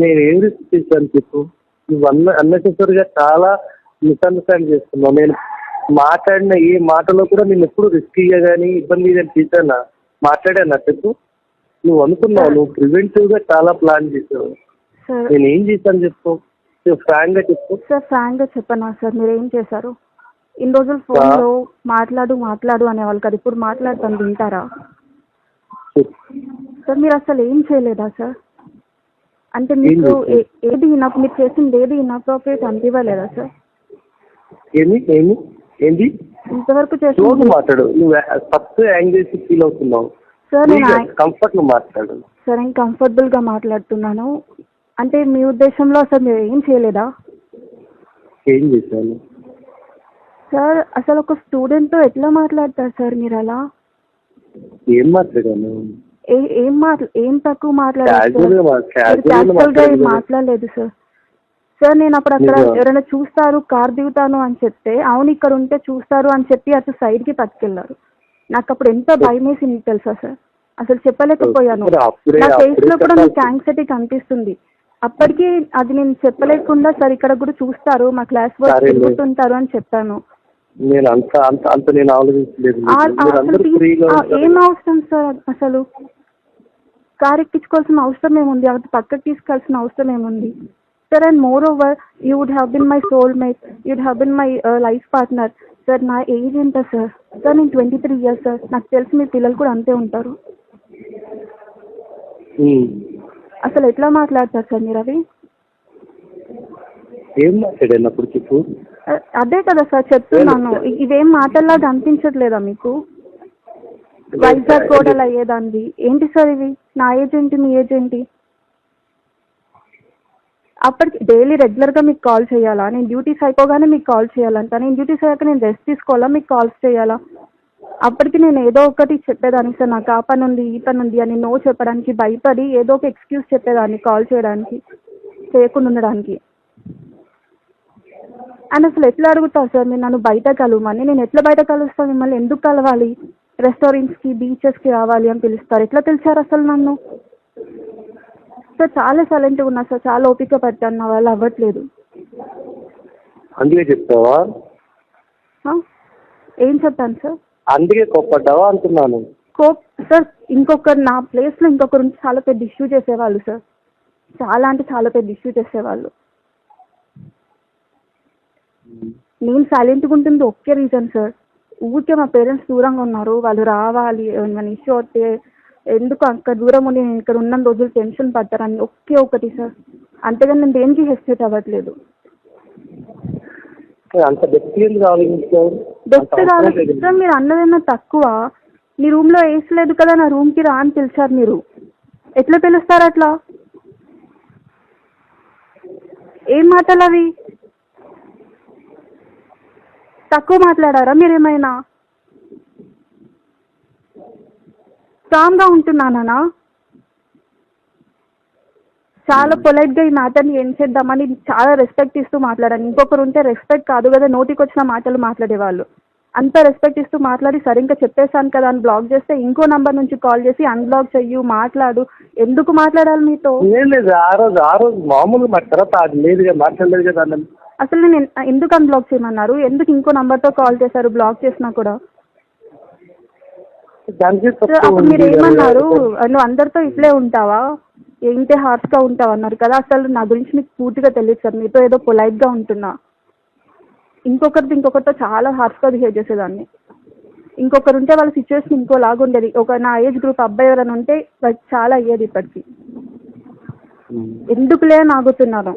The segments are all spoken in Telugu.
నేను ఏం రిస్క్ చేశాను చెప్పు? నువ్వు అన్న అన్నెసెసరీగా చాలా మిస్అండర్స్టాండ్ చేస్తున్నావు. నేను మాట్లాడిన ఏ మాటలో కూడా నేను ఎప్పుడు రిస్క్ ఇయ్య కానీ ఇబ్బంది కానీ చేశానా మాట్లాడానా చెప్పు. నువ్వు అనుకున్నావు నువ్వు ప్రివెంటివ్గా చాలా ప్లాన్ చేసావు. సార్ నేను ఏం చేశాను చెప్పు? ఫ్రాంక్గా చెప్పు. సార్ ఫ్రాంక్గా చెప్పనా సార్ మీరు ఏం చేశారు? ఇన్ని రోజులు ఫోన్లో మాట్లాడు మాట్లాడు అనేవాళ్ళు కదా. ఇప్పుడు మాట్లాడతాను వింటారా? సార్ మీరు అసలు ఏం చేయలేదా సార్ అంటే మీకు ఏది ఇనప్ మీరు చేసింది ఏది ఇన్అప్రోప్రియేట్ అనిపించలేదా సార్? ఏమి? ఏమి? ఏంటి ఇంతవరకు చేసింది మాట్లాడు. నువ్వు ఫస్ట్ యాంగ్జైటీ ఫీల్ అవుతున్నావు. సార్ నేను కంఫర్ట్లో మాట్లాడు. సార్ నేను కంఫర్టబుల్గా మాట్లాడుతున్నాను. అంటే మీ ఉద్దేశంలో అసలు మీరు ఏం చేయలేదా? ఏం చేశాను? సార్ అసలు ఒక స్టూడెంట్తో ఎట్లా మాట్లాడతారు సార్ మీరు అలా? ఏం మాట్లాడాను? ఏ ఏం మాట్లా ఏం తక్కువ గా ఏం మాట్లాడలేదు. మాట్లాడలేదు సార్ సార్ నేను అప్పుడు అక్కడ. ఎవరైనా చూస్తారు కార్ దిగుతాను అని చెప్తే అవును ఇక్కడ ఉంటే చూస్తారు అని చెప్పి అటు సైడ్కి పట్టుకెళ్ళారు. నాకు అప్పుడు ఎంత భయం వేసింది తెలుసా సార్ అసలు చెప్పలేకపోయాను. నా ఫేస్లో కూడా మీకు చెప్పాల్సి- యాంగ్జైటీ కనిపిస్తుంది. అప్పటికి అది నేను చెప్పలేకుండా సార్ ఇక్కడ కూడా చూస్తారు మా క్లాస్ వర్క్. తిరుగుతుంటారు అని చెప్పాను. నేను అంత అంత అంత నేను ఆలోచించలేదు. ఏం అవసరం సార్ అసలు? కార్ ఎక్కించుకోవాల్సిన అవసరం ఏముంది? అది పక్కకి తీసుకెళ్ళాల్సిన అవసరం ఏముంది? Sir and moreover you would have been my soul mate would have been my life partner sir నా ఏజ్ ఎంత సార్ సార్ నేను ట్వంటీ త్రీ ఇయర్స్ సార్ నాకు తెలిసి మీ పిల్లలు కూడా అంతే ఉంటారు. అసలు ఎట్లా మాట్లాడతారు సార్ మీరు అవి? ఏం మాట్లాడాను అప్పుడు చెప్పు? అదే కదా సార్ చెప్తున్నాను. ఇ- ఇవేం మాటల్లాగా అనిపించట్లేదా మీకు? వైజాగ్ కోడలు అయ్యేదాన్ని ఏంటి సార్ ఇవి? నా ఏజ్ ఏంటి మీ ఏజ్ ఏంటి? అప్పటికి డైలీ రెగ్యులర్గా మీకు కాల్ చేయాలా? నేను డ్యూటీస్ అయిపోగానే మీకు కాల్ చేయాలంట. నేను డ్యూటీస్ అయ్యాక నేను రెస్ట్ తీసుకోవాలా? మీకు కాల్స్ చేయాలా? అప్పటికి నేను ఏదో ఒకటి చెప్పేదాన్ని సార్ నాకు ఆ పని ఉంది ఈ పని ఉంది అని నో చెప్పడానికి భయపడి ఏదో ఒక ఎక్స్క్యూజ్ చెప్పేదాన్ని కాల్ చేయడానికి చేయకుండా ఉండడానికి. అండ్ అసలు ఎట్లా అడుగుతారు సార్? మీరు నన్ను బయట కలవమని. నేను ఎట్లా బయట కలుస్తాను మిమ్మల్ని ఎందుకు కలవాలి? రెస్టారెంట్స్కి బీచెస్కి రావాలి అని పిలుస్తారు. ఎట్లా తెలిసారు అసలు నన్ను? సార్ చాలా సైలెంట్గా ఉన్నా సార్. చాలా ఓపిక పట్టాను నా వల్ల అవ్వట్లేదు. అందుకే చెప్తావా? ఏం చెప్పాను సార్? అందుకే కోప్పడ్డావా అంటున్నాను. కోప్ సార్ ఇంకొకరు నా ప్లేస్లో ఇంకొకరు చాలా పెద్ద ఇష్యూ చేసేవాళ్ళు సార్. చాలా అంటే చాలా పెద్ద ఇష్యూ చేసేవాళ్ళు. నేను సైలెంట్గా ఉంటుంది ఒకే రీజన్ సార్ ఊరికే మా పేరెంట్స్ దూరంగా ఉన్నారు వాళ్ళు రావాలి ఏమైనా ఇష్యూ అవుతే ఎందుకు అక్కడ దూరం ఉండి నేను ఇక్కడ ఉన్న రోజులు టెన్షన్ పడతారని ఒకే ఒకటి సార్ అంతేగాని నేను దేనికి హెసిటేట్ అవ్వట్లేదు. అంత బెస్ట్. సార్ మీరు అన్నదన్నా తక్కువ? మీ రూమ్లో ఏసీ లేదు కదా నా రూమ్కి రా అని పిలిచారు మీరు. ఎట్లా పిలుస్తారు అట్లా? ఏం మాటలు అవి? తక్కువ మాట్లాడారా మీరేమైనా? స్ట్రాంగ్గా ఉంటున్నానా చాలా పొలైట్గా ఈ మ్యాటర్ని ఏం చేద్దామని చాలా రెస్పెక్ట్ ఇస్తూ మాట్లాడాను. ఇంకొకరు ఉంటే రెస్పెక్ట్ కాదు కదా నోటికి వచ్చిన మాటలు మాట్లాడేవాళ్ళు. అంత రెస్పెక్ట్ ఇస్తూ మాట్లాడి సరే ఇంకా చెప్పేశాను కదా అని బ్లాక్ చేస్తే ఇంకో నంబర్ నుంచి కాల్ చేసి అన్బ్లాక్ చెయ్యు మాట్లాడు. ఎందుకు మాట్లాడాలి మీతో? ఏం లేదు ఆ రోజు ఆ రోజు మామూలుగా మా తర్వాత అది లేదుగా మాట్లాడలేదు కదా అసలు నేను ఎందుకు అన్బ్లాక్ చేయమన్నారు? ఎందుకు ఇంకో నంబర్తో కాల్ చేశారు? బ్లాక్ చేసినా కూడా? దానికి సో తప్పు అప్పుడు మీరు ఉంది. ఏమన్నారు నువ్వు అందరితో ఇట్లే ఉంటావా? ఏంటి హార్ష్గా ఉంటావు అన్నారు కదా. అసలు నా గురించి మీకు పూర్తిగా తెలియదు సార్. మీతో ఏదో పొలైట్గా ఉంటున్నా. ఇంకొకరితో ఇంకొకరితో చాలా హార్ష్గా బిహేవ్ చేసేదాన్ని. ఇంకొకరు ఉంటే వాళ్ళ సిచ్యువేషన్ ఇంకోలాగా ఉండేది. ఒక నా ఏజ్ గ్రూప్ అబ్బాయి ఎవరైనా ఉంటే వాళ్ళకి చాలా అయ్యేది ఇప్పటికి. ఉమ్. ఎందుకులే అని ఆగుతున్నాను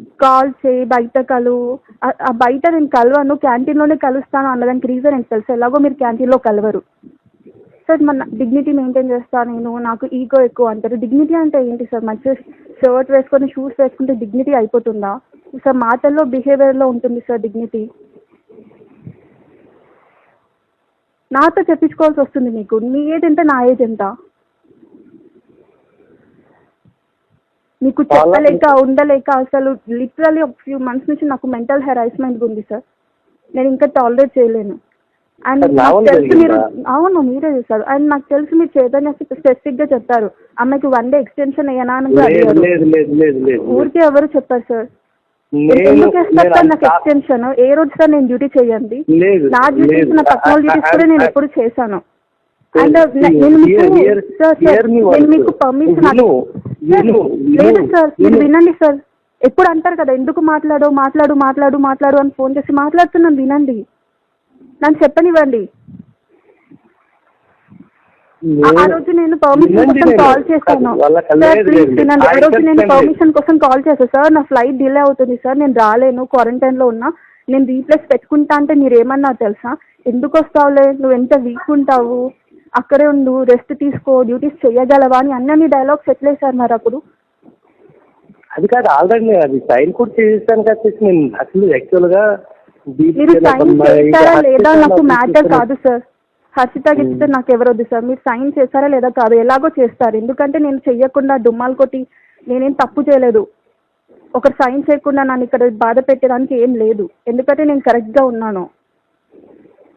కాల్ చేయి బయట కలు. ఆ- బయట నేను కలవను క్యాంటీన్లోనే కలుస్తాను అన్నదానికి రీజన్ ఏంటి తెలుసు? ఎలాగో మీరు క్యాంటీన్లో కలవరు. సార్ మన డిగ్నిటీ మెయింటైన్ చేస్తాను నేను నాకు ఈగో ఎక్కువ అంటారు. డిగ్నిటీ అంటే ఏంటి సార్? మంచి షర్ట్ వేసుకొని షూస్ వేసుకుంటే డిగ్నిటీ అయిపోతుందా? సార్ మాటల్లో బిహేవియర్లో ఉంటుంది సార్ డిగ్నిటీ నాతో చెప్పించుకోవాల్సి వస్తుంది మీకు. మీ ఏజ్ ఎంత నా ఏజ్ ఎంత? మీకు చెప్పలేక ఉండలేక అసలు లిటరలీ ఒక ఫ్యూ మంత్స్ నుంచి నాకు మెంటల్ హెరాస్మెంట్ ఉంది సార్. నేను ఇంకా టాలరేట్ చేయలేను. అండ్ నాకు తెలిసి మీరు? అవును మీరే చేశారు. అండ్ నాకు తెలిసి మీరు చైతన్య స్పెసిఫిక్గా చెప్పారు. అమ్మాయికి వన్ డే ఎక్స్టెన్షన్ అయ్యానా అని ఊరికే ఎవరు చెప్పారు సార్? నాకు ఎక్స్టెన్షన్ ఏ రోజు సార్ నేను డ్యూటీ చేయండి? నా డ్యూటీస్. నా I- డ్యూటీస్ కూడా నేను ఎప్పుడు చేశాను. మీకు once. మీకు పర్మిషన్ లేదు సార్ మీరు విను. వినండి సార్ ఎప్పుడు అంటారు కదా ఎందుకు మాట్లాడు మాట్లాడు మాట్లాడు మాట్లాడు అని ఫోన్ చేసి మాట్లాడుతున్నాను వినండి. నన్ను చెప్పనివ్వండి. ఆ- రోజు నేను పర్మిషన్ కోసం. కాల్ చేశాను. Sir please. వినండి. ఆ రోజు నేను. పర్మిషన్ కోసం కాల్ చేశాను సార్ నా ఫ్లైట్ డిలే అవుతుంది సార్ నేను రాలేను క్వారంటైన్లో ఉన్నా. నేను రీప్లేస్ పెట్టుకుంటా అంటే మీరు ఏమన్నారు తెలుసా? ఎందుకు వస్తావులే? నువ్వు ఎంత వీక్ ఉంటావు? అక్కడే ఉండు రెస్ట్ తీసుకో డ్యూటీస్ చేయగలవా అని అన్ని డైలాగ్స్ ఎట్లేసారు మరి అప్పుడు. అది కాదు ఆల్రెడీ నేను అది సైన్ కూడా చేసేసాను కదా నేను అసలు యాక్చువల్గా మీరు సైన్ చేస్తారా లేదా నాకు మ్యాటర్ కాదు సార్. హర్షిత గిస్తే నాకు ఎవరొద్దు సార్. మీరు సైన్ చేస్తారా లేదా కాదు ఎలాగో చేస్తారు. ఎందుకంటే నేను చెయ్యకుండా డుమ్మాలు కొట్టి నేనేం తప్పు చేయలేదు. ఒకరు సైన్ చేయకుండా నన్ను ఇక్కడ బాధ పెట్టడానికి ఏం లేదు. ఎందుకంటే నేను కరెక్ట్గా ఉన్నాను.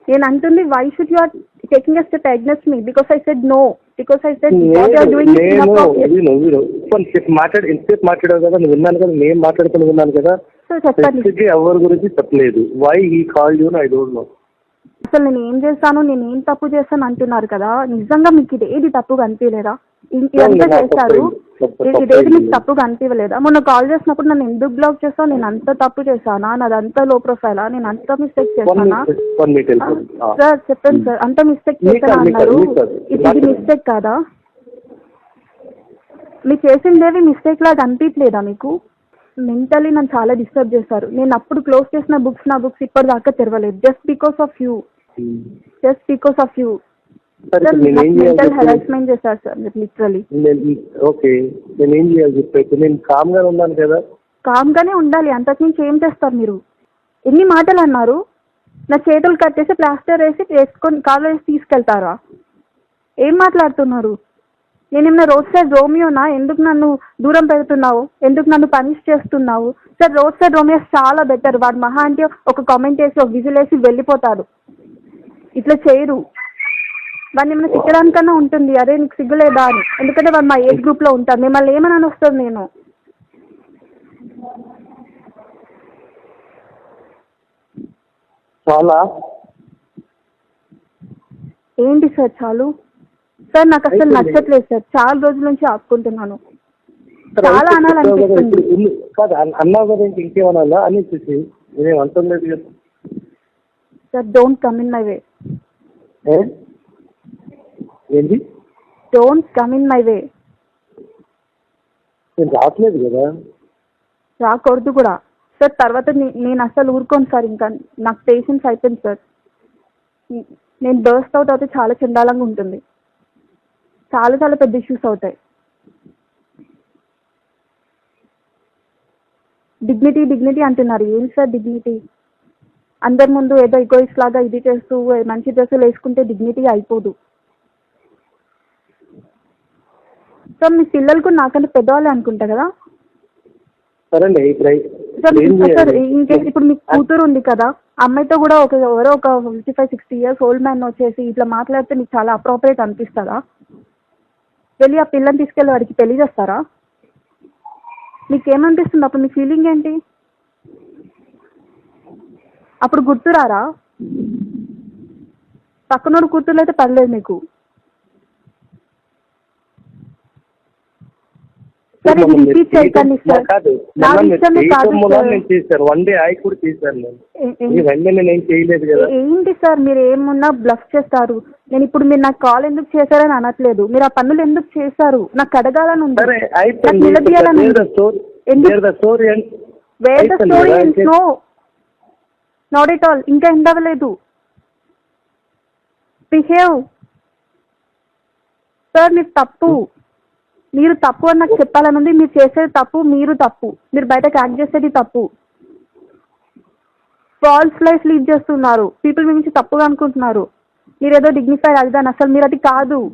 నేను అంటుంది why should you are taking us to against me because I said no because I said what are నేను డూయింగ్ నేను విను విను. కొంచెంసేపు మాట్లాడి ఎంతసేపు మాట్లాడావు కదా నువ్వు విన్నాను కదా నేను మాట్లాడుకుని విన్నాను కదా. చెప్పండి. ఎవరి గురించి చెప్పలేదు. వై ఈ call you I don't know అసలు నేను ఏం చేస్తాను నేను ఏం తప్పు చేస్తాను అంటున్నారు కదా. నిజంగా మీకు ఇది ఏది తప్పుగా అనిపించలేదా ఇదంతా చేశారు? ఇదేది మీకు. తప్పుగా అనిపించలేదా మొన్న కాల్ చేసినప్పుడు నన్ను ఎందుకు బ్లాక్ చేస్తావు నేను అంత తప్పు చేశానా? నాదంతా లో ప్రొఫైలా నేను అంత మిస్టేక్ వన్ చేశానా? సార్ చెప్పండి సార్. అంత మిస్టేక్ చేశానా అన్నారు? ఇది మిస్టేక్ కాదా? మీరు చేసిందేవి మిస్టేక్ లాగా అనిపించలేదా మీకు? మెంటలీ నన్ను చాలా డిస్టర్బ్ చేశారు. నేను అప్పుడు క్లోజ్ చేసిన బుక్స్ నా బుక్స్ ఇప్పటిదాకా తెరవలేదు. Just because of you just because of you harassment చేశారు సార్ మీరు లిటరలీ నేను ఓకే నేను ఏం చేయాలి చెప్పి నేను కామ్గా ఉన్నాను కదా? కామ్గానే ఉండాలి అంతకుమించి ఏం చేస్తారు మీరు? ఎన్ని మాటలు అన్నారు? నా చేతులు కట్టేసి ప్లాస్టర్ వేసి వేసుకొని కాళ్ళు వేసి తీసుకెళ్తారా? ఏం మాట్లాడుతున్నారు? నేను ఏమన్నా రోడ్ సైడ్ రోమియోనా? ఎందుకు నన్ను దూరం పెడుతున్నావు? ఎందుకు నన్ను పనిష్ చేస్తున్నావు? సార్ రోడ్ సైడ్ రోమియో చాలా బెటర్ వాడు మహా అంటే ఒక కామెంట్ వేసి ఒక విజిల్ వేసి వెళ్ళిపోతాడు. ఇట్లా చేయరు. వాడిని ఏమైనా తిట్టడానికన్నా ఉంటుంది. అరే నీకు సిగ్గులేదా అని. ఎందుకంటే వాడు మా ఏజ్ గ్రూప్లో ఉంటారు మిమ్మల్ని ఏమని వస్తుంది నేను? చాలా. ఏంటి సార్ చాలు? సార్ నాకు అసలు. నచ్చట్లేదు సార్. చాలా రోజుల నుంచి ఆపుకుంటున్నాను. చాలా అనాలనిపిస్తుంది. కదా, అన్నావు కదా అని చూసి నేనేం sir don't come in my way? ఏంటి don't come in my way నేను రావట్లేదు కదా. రాకూడదు కూడా. సార్ తర్వాత నే- నేను అసలు ఊరుకోను సార్ ఇంకా. నాకు పేషెన్స్ అయిపోయింది సార్. నేను బర్స్ట్ అవుట్ అవుతే చాలా చండాలంగా ఉంటుంది. చాలా చాలా పెద్ద ఇష్యూస్ అవుతాయి. డిగ్నిటీ డిగ్నిటీ అంటున్నారు. ఏంటి సార్ డిగ్నిటీ అందరి ముందు ఏదో ఎగోయిస్ లాగా ఇది చేస్తూ ఏ మంచి డ్రెస్సులు వేసుకుంటే డిగ్నిటీ అయిపోదు. సార్ మీ పిల్లలకు నాకంటే పెద్దవాళ్ళే అనుకుంటా కదా? ఇప్పుడు సార్ ఏం సార్ చేయాలి? ఇంకే ఇప్పుడు మీకు కూతురు ఉంది కదా అమ్మాయితో కూడా ఒక ఎవరో ఒక fifty five sixty years old man వచ్చేసి ఇట్లా మాట్లాడితే మీకు చాలా అప్రోప్రియేట్ అనిపిస్తుందా వెళ్ళి ఆ పిల్లని తీసుకెళ్ళి వాడికి పెళ్ళి చేస్తారా? మీకు ఏమనిపిస్తుంది అప్పుడు మీ ఫీలింగ్ ఏంటి? అప్పుడు గుర్తురారా పక్కనోడు కూతురు అయితే పర్లేదు మీకు. సార్ ఇది మమ్మల్ని రిపీట్ చేయకండి చేయటం- సార్. కాదు. నా మమ్మల్ని విషయమే చేయటం కాదు మూలాన సార్. నేను చేశాను వన్ డే ఆయి కూడా చేశాను నేను. ఏ- ఏ- ఈ వెంటనే నేను ఏం చేయలేదు కదా. ఏంటి సార్? మీరు ఏమున్నా బ్లఫ్ చేస్తారు. నేను ఇప్పుడు మీరు నాకు కాల్ ఎందుకు చేశారని అనట్లేదు. మీరు ఆ పనులు ఎందుకు చేశారు? నాకు అడగాలని ఉంది. నాకు నిలదీయాలని where the story no not at all ఇంకా ఎండ్ అవ్వలేదు బిహేవ్ సార్ మీరు తప్పు. మీరు తప్పు అని నాకు చెప్పాలని ఉంది మీరు చేసేది తప్పు మీరు తప్పు. మీరు బయటకు యాక్ట్ చేసేది తప్పు. ఫాల్స్ లైఫ్ లీడ్ చేస్తున్నారు. పీపుల్ మీ నుంచి తప్పుగా అనుకుంటున్నారు. మీరు ఏదో డిగ్నిఫైడ్ అడిగాను అసలు మీరు అది కాదు.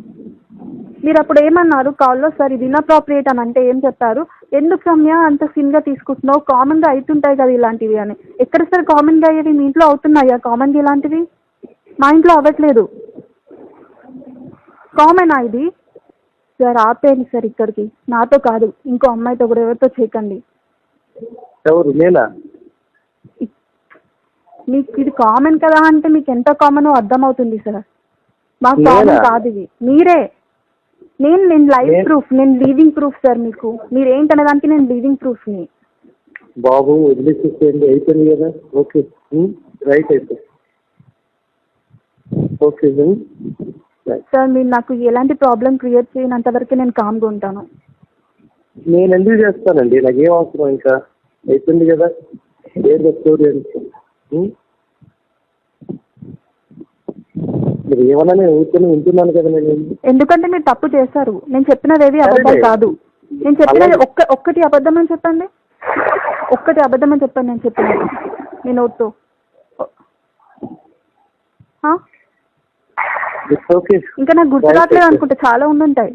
మీరు అప్పుడు ఏమన్నారు? కాల్లో సార్ ఇది ఇన్అప్రాప్రియేట్ అని అంటే ఏం చెప్పారు? ఎందుకు రమ్య అంత సిన్గా తీసుకుంటున్నావు. కామన్గా అవుతుంటాయి కదా ఇలాంటివి అని. ఎక్కడ సార్ కామన్గా అయ్యేవి? మీ ఇంట్లో అవుతున్నాయా? కామన్గా ఇలాంటివి? మా ఇంట్లో అవ్వట్లేదు. కామనా ఇది? సార్ ఆపేయండి సార్ ఇక్కడికి. నాతో కాదు ఇంకో అమ్మాయితో కూడా ఎవరితో చేయకండి. ఎవరు? నేనా? మీకు ఇది కామన్ కదా అంటే మీకు ఎంత కామనో అర్థమవుతుంది సార్. మాకు కామన్? కాదు ఇది. మీరే. నేను నేను లైవ్ ప్రూఫ్ నేను లీవింగ్ ప్రూఫ్ సార్ మీకు. మీరు ఏంటనే దానికి నేను లీవింగ్ ప్రూఫ్ని బాబు వదిలేసేసేయండి అయిపోయింది కదా? ఓకే. రైట్ అయితే. ఓకే. సార్ మీరు నాకు ఎలాంటి ప్రాబ్లం క్రియేట్ చేయనంత వరకు నేను కామ్గా ఉంటాను. నేను ఎందుకు చేస్తానండి? నాకేం అవసరం ఇంకా? అయిపోయింది కదా? ఏదో స్టోరీ అంటే ఉమ్? మీరు ఏమన్నా నేను ఊరికొని వింటున్నాను కదా నేను? ఎందుకంటే మీరు తప్పు చేశారు. నేను చెప్పినది ఏది అబద్ధం. కాదు. నేను చెప్పినది. ఒక్క ఒక్కటి అబద్ధం అని చెప్పండి. ఒక్కటి అబద్ధం అని చెప్పండి నేను చెప్పినది. మీ నోట్తో. ఇంకా నాకు గుర్తు రావట్లేదు. అనుకుంటా చాలా ఉండుంటాయి.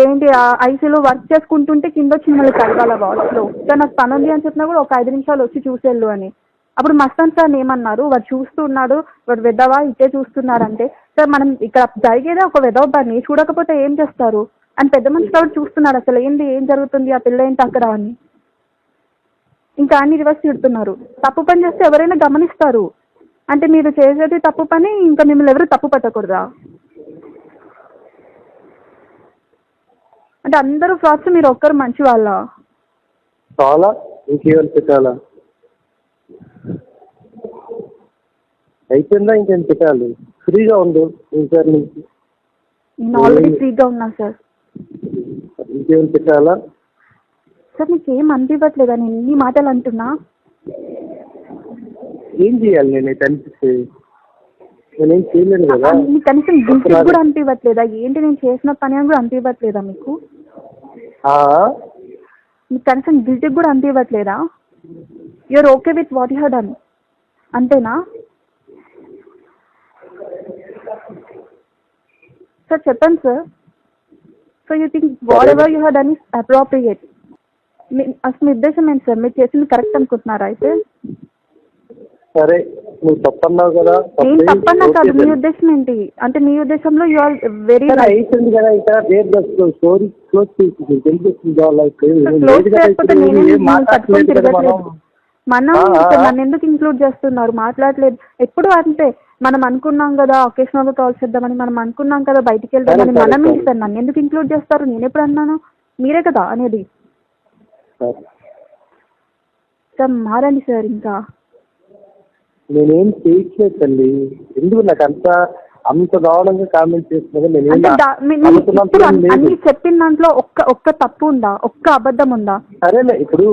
ఏంటి ఐసీలో వర్క్ చేసుకుంటుంటే కింద వచ్చి మిమ్మల్ని కలవాల వాచ్లో సార్ నాకు పని ఉంది అని చెప్పినా కూడా ఒక ఐదు నిమిషాలు వచ్చి చూసేళ్ళు అని. అప్పుడు మస్తాన్ సార్ ఏమన్నారు? వాడు చూస్తున్నాడు వాడు వెదవా ఇట్టే చూస్తున్నారంటే. సార్ మనం ఇక్కడ జరిగేదే ఒక వెదవ పని చూడకపోతే ఏం చేస్తారు? అని పెద్ద మనిషి కాబట్టి చూస్తున్నాడు అసలు. ఏంది ఏం జరుగుతుంది? ఆ పిల్ల ఏంటి అక్కడ అని. ఇంకా అన్ని రివర్స్ తిడుతున్నారు. తప్పు పని చేస్తే ఎవరైనా గమనిస్తారు. అంటే మీరు చేసేది తప్పు పని ఇంకా మిమ్మల్ని ఎవరు తప్పు పట్టకూడదా? అంటే అందరూ ఫ్రాడ్స్ మీరు ఒక్కరు మంచి వాళ్ళ చాలా ఇంకేమైనా పెట్టాలా? అయిపోయిందా ఇంకేం పెట్టాలి? ఫ్రీగా ఉండు ఇంకోసారి నుంచి. నేను ఆల్రెడీ ఫ్రీగా ఉన్నా సార్ ఇంకేమైనా పెట్టాలా? సార్ మీకు ఏం అనిపించట్లేదా నేను ఇన్ని మాటలు అంటున్నా. ఏం చేయాలి? నేను అనిపిస్తే నేనేం చేయలేను కదా. ఆ, మీకు కనీసం గిల్టీ కూడా అనిపించట్లేదా ఏంటి నేను చేసిన పని అని కూడా అనిపించట్లేదా మీకు? మీకు కనీసం గిల్టీ కూడా అనిపించట్లేదా you're okay with what you done అంతేనా? సార్ చెప్పండి sir so you think whatever you done is appropriate అసలు మీ ఉద్దేశం ఏంటి సార్ మీరు చేసింది కరెక్ట్ అనుకుంటున్నారా అయితే? సరే నువ్వు తప్పన్నావు కదా తప్పే, తప్పన్నా కాదు మీ. ఉద్దేశం ఏంటి? అంటే మీ ఉద్దేశంలో యు ఆర్ వెరీ అయిపోయింది కదా ఇంకా రేపు స్టోరీ క్లోజ్ చేసి తెలిపిస్తుంది లైక్ క్లోజ్ చేయకపోతే నేనే మిమ్మల్ని పట్టుకొని కదా మనం. తిరగట్లేదు ఇక్కడ. నన్ను ఎందుకు ఇంక్లూడ్ చేస్తున్నారు? మాట్లాడలేదు. ఎప్పుడు అంతే మనం అనుకున్నాం కదా ఒకేషనల్గా కాల్ చేద్దామని మనం అనుకున్నాం కదా బయటికి వెళ్దామని మనం. ఇస్తాను. నన్ను ఎందుకు ఇంక్లూడ్ చేస్తారు? నేను ఎప్పుడు అన్నాను? మీరే కదా అనేది. సార్ మారండి సార్ ఇంకా. నేనేం చేయట్లేదు తల్లి. ఎందుకు నాకు అంత అంత దారుణంగా కామెంట్ చేస్తున్నా నేనేం అంటే దా- మీ- మీ- అనుకున్నంత ఇప్పుడు ఏం లేదు. అన్ని చెప్పిన దాంట్లో ఒక్క ఒక్క తప్పు ఉందా? ఒక్క అబద్ధం ఉందా? సరేలే ఇప్పుడు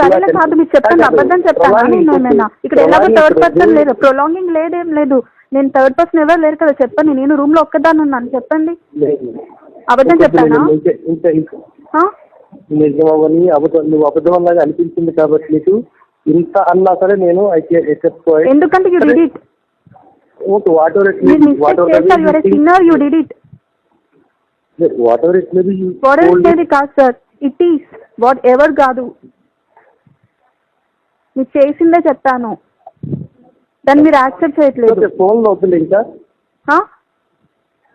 సరేలే కాదు మీరు చెప్పండి అబద్ధం చెప్తానా నేను ఏమైనా ఇక్కడ ఎలాగో థర్డ్ పర్సన్ లేదు. ప్రొలాంగింగ్ లేదేం లేదు. నేను థర్డ్ పర్సన్ ఎవరు లేరు కదా చెప్పండి. నేను రూమ్లో ఒక్కదాన్ని ఉన్నాను చెప్పండి. అబద్ధం చెప్పానా? ఆ? నిజం అవని అబద్ధం నువ్వు అబద్ధం అన్నది అనిపించింది కాబట్టి నీకు ఇంత అన్నా సరే నేను ఎందుకంటే you did it okay whatever it మీరు మిస్టేక్ చేశారు your sinner you did it whatever it maybe whatever కాదు sir. It is whatever కాదు. మీరు చేసిందే చెప్పాను. దాన్ని మీరు యాక్సెప్ట్ చేయట్లేదు. ఫోన్లో వద్దులే ఇంకా?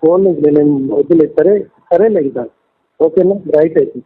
ఫోన్ నేను వద్దులే సరే సరేలే ఇంకా. ఓకేనా? రైట్ అయితే.